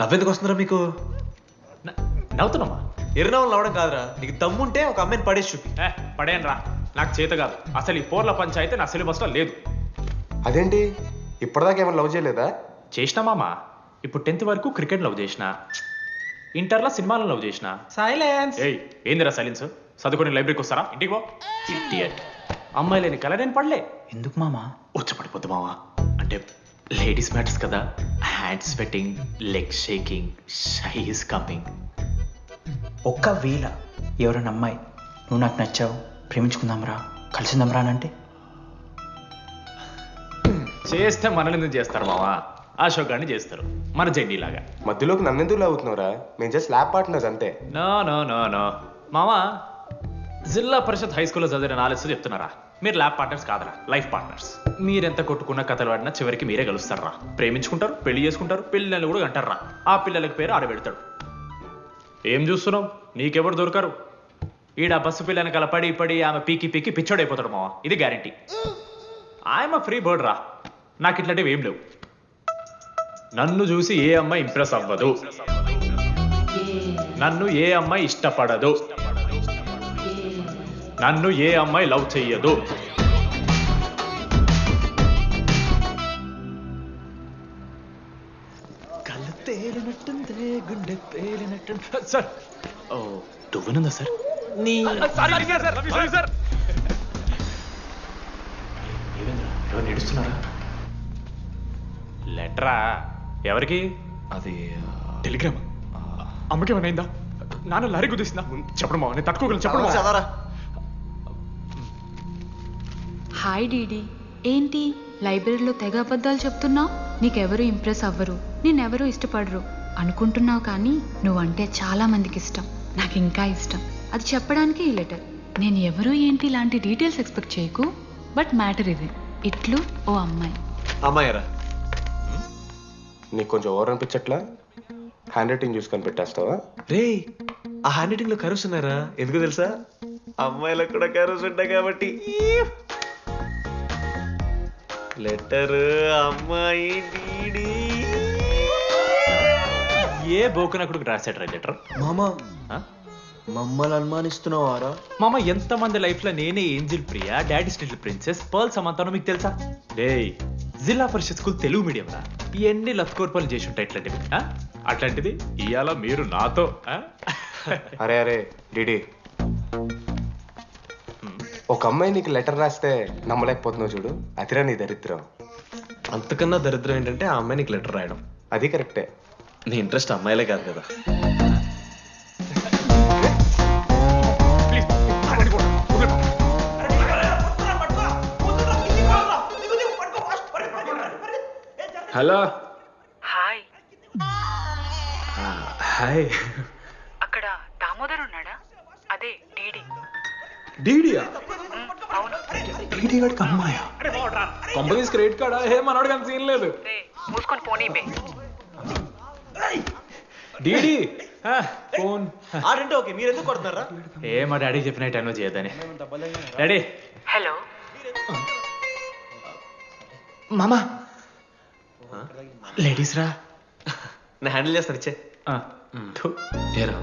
నవ్వెందుకు వస్తున్నారా మీకు? న- నవ్వుతున్నామా? ఎర్రనవ్వులు నవ్వడం కాదురా. నీకు దమ్ముంటే ఒక అమ్మాయిని పడేసి చూపి. ఏ పడేయను రా నాకు చేత కాదు. అసలు ఈ పోర్ల పంచాయితీ నా సిలబస్లో లేదు. అదేంటి? ఇప్పటిదాకా ఏమైనా లవ్ చేయలేదా? చేసినా మామ? ఇప్పుడు టెన్త్ వరకు క్రికెట్ లవ్ చేసిన. ఇంటర్లో సినిమాలను లవ్ చేసిన. సైలెన్స్. ఏయ్ ఏందిరా సైలెన్స్? చదువుకొని లైబ్రరీకి వస్తారా? ఇంటికి పో. ఇడియట్ అమ్మాయి లేని కల నేను పడలే. ఎందుకు మామా? వచ్చి పడిపోద్దు మావా. అంటే లేడీస్ మ్యాటర్స్ కదా. Hand sweating leg shaking shy is coming ఒక్కవేళ ఎవరైనా అమ్మాయి నువ్వు నాకు నచ్చావు ప్రేమించుకుందాంరా కలిసిందాంరా అని అంటే? చేస్తే మనల్ని ఎందుకు చేస్తారు మావా? అశోక్ గారిని చేస్తారు. మన జెండీ లాగా. మధ్యలోకి నన్నెందుకు అవుతున్నావురా మేము జస్ట్ ల్యాబ్ పార్ట్నర్స్ అంతే. No no no no. మావా జిల్లా పరిషత్ హై స్కూల్లో చదివిన నాలెడ్జ్ చెప్తున్నారా? మీరు ల్యాబ్ పార్ట్నర్స్ కాదరా లైఫ్ పార్ట్నర్స్ మీరెంత కొట్టుకున్న కథలు ఆడినా చివరికి మీరే కలుస్తారా ప్రేమించుకుంటారు పెళ్ళి చేసుకుంటారు పిల్లలు కూడా అంటారా ఆ పిల్లలకి పేరు ఆడబెడతాడు. ఏం చూస్తున్నావు? నీకెవరు దొరకరు? ఈడ బస్సు పిల్లని కల పడి పడి ఆమె పీకి పీకి పిచ్చోడైపోతాడు మావా. ఇది గ్యారంటీ. ఆయమ ఫ్రీ బర్డ్ రా. నాకు ఇట్లాంటివి ఏం లేవు. నన్ను చూసి ఏ అమ్మాయి ఇంప్రెస్ అవ్వదు. నన్ను ఏ అమ్మాయి ఇష్టపడదు. నన్ను ఏ అమ్మాయి లవ్ చెయ్యదు. సార్. ఓ దువ్వనుందా సార్? నీ సార్ ఏమైందిరా? ఎవరు నిడుస్తున్నారా? లెటరా? ఎవరికి? అది టెలిగ్రామ్ అమ్మకి ఏమైనా నాన్న లారీ కుదిసిందా? చెప్పడం నేను తట్టుకోగలను చెప్పడం. చదవరా. Hi DD. ఏంటి? లైబ్రరీలో తెగ అబద్ధాలు చెప్తున్నావు? నీకెవరు ఇంప్రెస్ అవ్వరు. నేనెవరూ ఇష్టపడరు. అనుకుంటున్నావు కానీ నువ్వంటే చాలా మందికి ఇష్టం. నాకు ఇంకా ఇష్టం. అది చెప్పడానికి ఈ లెటర్. నేను ఎవరు ఏంటి ఇలాంటి డీటెయిల్స్ ఎక్స్పెక్ట్ చేయకు. బట్ మ్యాటర్ ఇది. ఇట్లు ఓ అమ్మాయి. అమ్మాయిరా? నీకు కొంచెం ఓవర్ అనిపించట్లా? హ్యాండ్ రైటింగ్ చూసుకొని పెట్టేస్తావా? రే ఆ హ్యాండ్ రైటింగ్లో కర్వ్స్ ఉన్నారా ఎందుకు తెలుసా? అమ్మాయిలకు కూడా కర్వ్స్ ఉంటాయి కాబట్టి. లెటర్ అమ్మాయి డీడీ. ఏ బోకనకుడికి రాశాడు లెటర్? మామా మమ్మల్ని అనుమానిస్తున్నావారా? మామ ఎంతమంది లైఫ్లో నేనే angel Priya daddy still princess pearl సమంతానో మీకు తెలుసా? డే జిల్లా పరిషత్ స్కూల్ తెలుగు మీడియం రా ఎన్ని లత్కోర్పాలు చేసి ఉంటాయి ఇట్లాంటివి? అట్లాంటిది? ఇవాళ మీరు నాతో? అరే అరే డిడి. ఒక అమ్మాయి నీకు లెటర్ రాస్తే నమ్మలేకపోతున్నావు చూడు. అతిరా నీ దరిద్రం. అంతకన్నా దరిద్రం ఏంటంటే ఆ అమ్మాయి నీకు లెటర్ రాయడం. అది కరెక్టే. నీ ఇంట్రెస్ట్ అమ్మాయిలే కాదు కదా. హలో. హాయ్. హాయ్. అక్కడ దామోదర్ ఉన్నాడా? అదే డీడీ. డీడియా? అవును. అమ్మాయా? Companies credit కార్డా? ఏ మనోడు కానీ సీన్ లేదు. మూసుకొని పోనీ డీడీ? ఫోన్. ఆడంటే ఓకే మీరు ఎందుకు కొడుతున్నారా? ఏ మా డాడీ చెప్పిన టైంలో చేయొద్దని. డాడీ. హలో. మామా. లేడీస్ రా. నేను హ్యాండిల్ చేస్తాను ఇచ్చే. ఏరా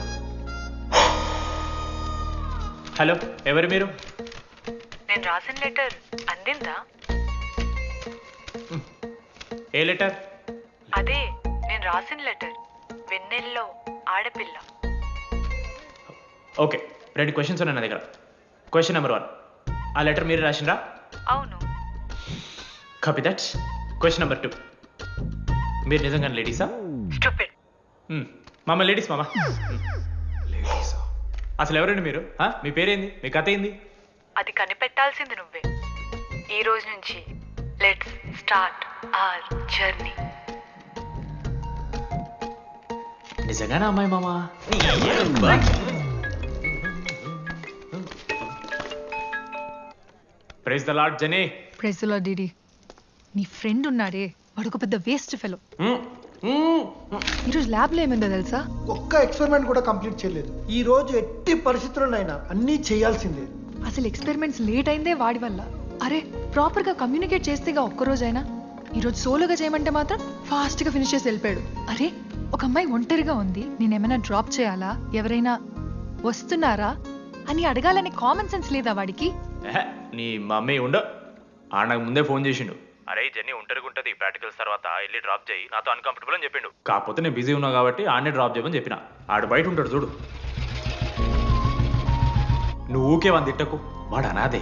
హలో ఎవరు మీరు? నేను రాసిన లెటర్ అందిందా? ఏ లెటర్? అదే రాసిన లెటర్. వెన్నెల్లో ఆడపిల్ల. ఓకే రెండు క్వశ్చన్స్ ఉన్నాయి నా దగ్గర. Question number one. ఆ లెటర్ మీరు రాసిండ్రా? అవును. Copy that question number two మీరు నిజంగా లేడీసా? స్టూపిడ్. మామ లేడీస్ మామ. అసలు ఎవరండి మీరు? ఆ? మీ పేరేంది? మీ కథ ఏంది? అది కనిపెట్టాల్సింది నువ్వే. ఈ రోజు నుంచి లెట్స్ స్టార్ట్ ఆర్ జర్నీ నిజంగానే అమ్మాయి మామ? ప్రైజ్ ద లార్డ్ జనీ ప్రెజలో డిడి నీ ఫ్రెండ్ ఉన్నాడే. వాడు ఒక పెద్ద వేస్ట్ ఫెలో ఈరోజు ల్యాబ్లో ఏమైందో తెలుసా? ఒక్క ఎక్స్పెరిమెంట్ కూడా కంప్లీట్ చేయలేదు. ఈ రోజు ఎట్టి పరిస్థితుల్లోనైనా అన్నీ చేయాల్సిందే. అసలు ఎక్స్పెరిమెంట్స్ లేట్ అయిందే వాడి వల్ల. అరే ప్రాపర్గా కమ్యూనికేట్ చేస్తేగా ఒక్కరోజైనా. ఈరోజు సోలోగా చేయమంటే మాత్రం ఫాస్ట్గా ఫినిష్ చేసి వెళ్ళిపోయాడు. అరే ఒక అమ్మాయి ఒంటరిగా ఉంది నేనేమైనా డ్రాప్ చేయాలా? ఎవరైనా వస్తున్నారా? అని అడగాలనే కామన్ సెన్స్ లేదా వాడికి? ఎహె, నీ మమ్మీ ఉండు. ఆ నాకు ముందే ఫోన్ చేసిండు. అరే జెన్నీ ఒంటరిగా ఉంటుంది. ప్రాక్టికల్స్ తర్వాత వెళ్ళి డ్రాప్ చేయి. నాతో అన్కంఫర్టబుల్ అని చెప్పిండు. కాకపోతే నేను బిజీ ఉన్నా కాబట్టి ఆడనే డ్రాప్ చేయమని చెప్పిన. ఆడు బయట ఉంటాడు చూడు. నువ్వు ఊకే వంద తిట్టకు. వాడు అనాదే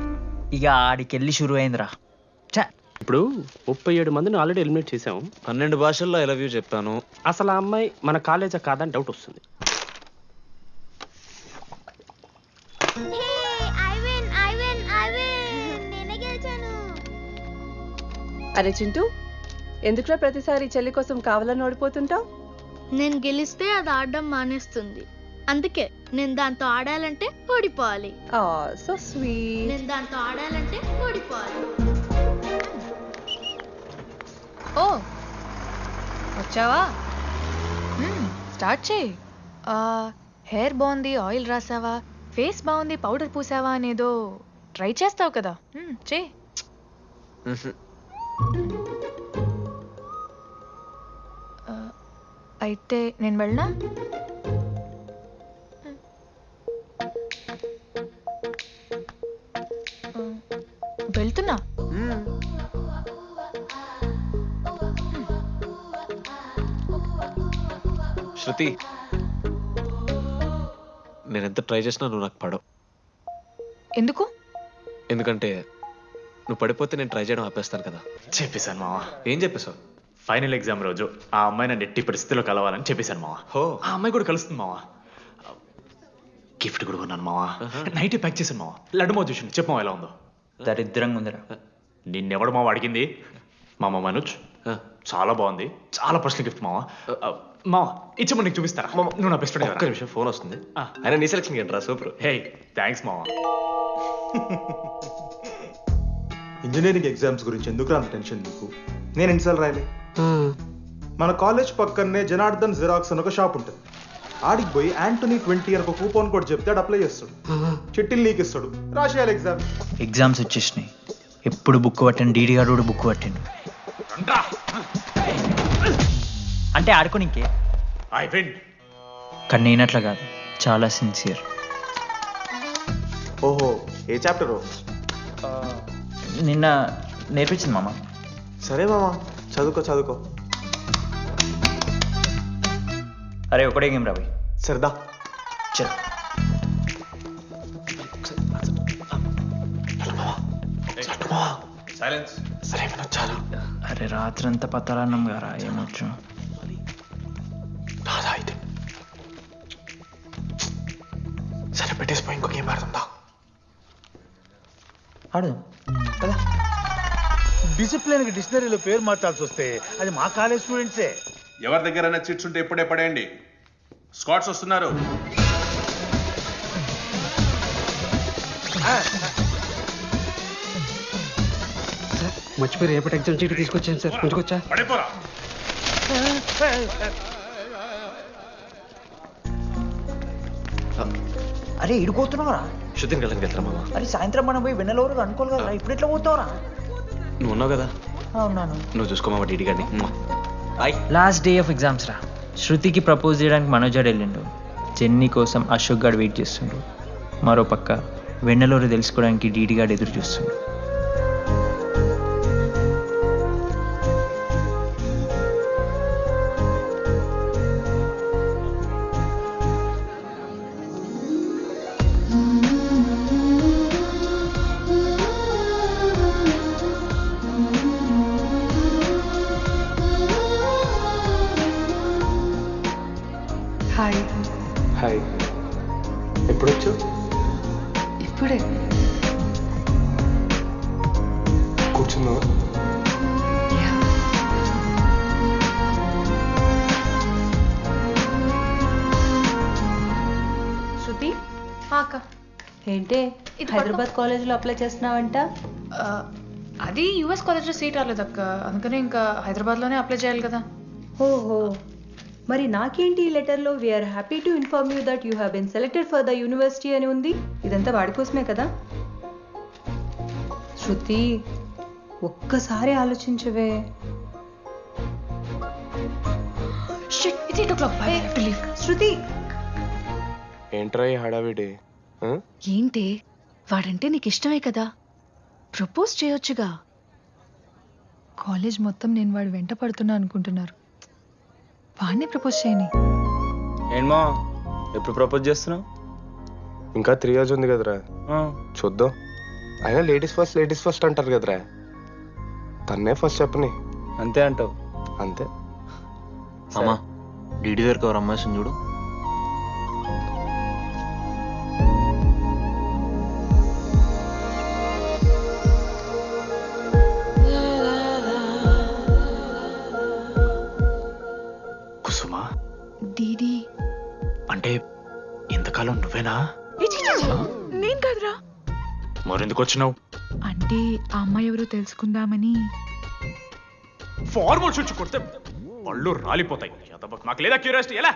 ఇక ఆడికెళ్ళి షురు అయిందిరా ఛ, ఇప్పుడు ముప్పై ఏడు మందిని ఆల్రెడీ ఎలిమినేట్ చేసాం పన్నెండు భాషల్లో ఐ లవ్ యూ చెప్పాను. అసలు ఆ అమ్మాయి మన కాలేజా కాదని డౌట్ వస్తుంది. అరే చింటూ ఎందుకురా ప్రతిసారి చెల్లి కోసం కావాలని ఓడిపోతుంటావు? నేను గెలిస్తే అది ఆడడం మానేస్తుంది. అందుకే నేను దాంతో ఆడాలంటే ఓడిపోవాలి. సో స్వీట్ నేను దాంతో ఆడాలంటే ఓడిపోవాలి. ఓ వచ్చావా? స్టార్ట్ చేయి. ఆ, హెయిర్ బాగుంది ఆయిల్ రాసావా? ఫేస్ బాగుంది పౌడర్ పూసావా అనేదో ట్రై చేస్తావు కదా. చేయి. అయితే నేను వెళ్ళనా? శృతి నేను ఎంత ట్రై చేసినా నువ్వు నాకు పడవు. ఎందుకు? ఎందుకంటే నువ్వు పడిపోతే నేను ట్రై చేయడం ఆపేస్తాను కదా. చెప్పేశాను మావా. ఏం చెప్పేశావు? ఫైనల్ ఎగ్జామ్ రోజు ఆ అమ్మాయి నన్ను ఎట్టి పరిస్థితిలో కలవాలని చెప్పేశాను మావా. హో. ఆ అమ్మాయి కూడా కలుస్తుంది మావా. గిఫ్ట్ కూడా కొన్నాను మావా. నైట్ ప్యాక్ చేశాను మావా. లడ్డు మావ చూసిండు చెప్పు మావా ఎలా ఉందో. దరిద్రంగా ఉందిరా. నిన్నెవడు మావ అడిగింది? మామ మనోజ్. చాలా బాగుంది. చాలా పర్సనల్ గిఫ్ట్ మావా. మావా ఇచ్చమని నీకు చూపిస్తారా? నువ్వు నా బెస్ట్ ఒక్క ఫ్రెండ్ నిమిషం ఫోన్ వస్తుంది. ఆ. అయినా నీ సెలక్షన్ ఏంట్రా? సూపర్ హే థ్యాంక్స్ మావా. ఇంజనీరింగ్ ఎగ్జామ్స్ గురించి ఎందుకు అంత టెన్షన్ నీకు? నేను ఎన్నిసార్లు రాయలే? మన కాలేజ్ పక్కనే జనార్దన్ జిరాక్స్ అని ఒక షాప్ ఉంటుంది. ఆడికి పోయి యాంటనీ ట్వంటీ అని ఒక కూపన్ కోడ్ చెప్తే ఆడు అప్లై చేస్తాడు. చిట్టిల్ నీకు ఇస్తాడు. రాసేయాలి ఎగ్జామ్ ఎగ్జామ్స్ వచ్చేసినాయి. ఎప్పుడు బుక్ పట్టాను డీడీ గారు కూడా బుక్ పట్టిండు. అంటే ఆడుకోనికే ఐ విన్. కానీ నేనట్లా కాదు. చాలా సిన్సియర్ ఓహో ఏ చాప్టర్ నిన్న నేర్పించింది మామ. సరే మామా చదువుకో చదువుకో. అరే ఒకటే గేమ్ రావి సరదా. చల్. సైలెన్స్. సరే చాలు అరే రాత్రంతా పత్తాలన్నం గారా? ఏమొచ్చు? సరే పెట్టేసిపోయి ఇంకో గేమ్ ఆడుతుందా ఆడు కదా డిసిప్లిన్కి డిక్షనరీలో పేరు మార్చాల్సి వస్తే అది మా కాలేజ్ స్టూడెంట్సే. ఎవరి దగ్గరైనా చిట్స్ ఉంటే ఎప్పుడే పడేయండి. స్కాట్స్ వస్తున్నారు. మర్చిపోయి రేపటి ఎగ్జామ్ చీట్ తీసుకొచ్చాను సార్. ఉంచుకొచ్చా పడిపోరా. అరే ఇడిపోతున్నావురా శుద్ధిని వెళ్ళడానికి వెళ్తారా మామ? అరే సాయంత్రం మనం పోయి వెన్నెలవరు అనుకోవాలి కదా ఇప్పుడు ఎట్లా పోతావురా? నువ్వు ఉన్నావు కదా? ఉన్నాను. నువ్వు చూసుకో మామ డీడీ గారిని. లాస్ట్ డే ఆఫ్ ఎగ్జామ్స్ రా. శృతికి ప్రపోజ్ చేయడానికి మనోజాడు వెళ్ళిండు. జెన్నీ కోసం అశోక్ గాడు వెయిట్ చేస్తుండు. మరో పక్క వెన్నెలూరు తెలుసుకోవడానికి డీడీ గాడు ఎదురు చూస్తుండు. ఏంటే? హైదరాబాద్ కాలేజీలో అప్లై చేస్తున్నావంట? అది యుఎస్ కాలేజ్లో సీట్ రాలేదు అక్క. అందుకనే ఇంకా హైదరాబాద్లోనే అప్లై చేయాలి కదా. ఓహో. మరి నాకేంటి ఈ లెటర్లో? We're happy to inform you that you have been selected for the university అని ఉంది. ఇదంతా వాడి కోసమే కదా? శృతి ఒక్కసారి ఆలోచించవే. It's eight o'clock bye leave Shruti! ఏంట్రా ఈ హడావిడి? ఏంటి? వాడంటే నీకు ఇష్టమే కదా? ప్రపోజ్ చేయొచ్చుగా. కాలేజ్ మొత్తం నేను వాడు వెంట పడుతున్నా అనుకుంటున్నారు. వాడిని ప్రపోజ్ చేయని. ఏంటమ్మా ఎప్పుడు ప్రపోజ్ చేస్తున్నావు? ఇంకా త్రీ ఇయర్స్ ఉంది కదరా. చూద్దాం. అయినా లేడీస్ ఫస్ట్ లేడీస్ ఫస్ట్ అంటారు కదరా. తన్నే ఫస్ట్ చెప్పని. అంతే అంటావు. అంతే. అమ్మా డీడీ దగ్గరికి ఎవరు అమ్మాయి చూడు. నువ్వేనా నేను కాదురా. మరెందుకు వచ్చినావు? అంటే ఆ అమ్మాయి ఎవరో తెలుసుకుందామని. ఫార్మల్ చుచ్చు కొడితే పళ్ళు రాలిపోతాయి. మాకు లేదా క్యూరియాసిటీ? ఎలా?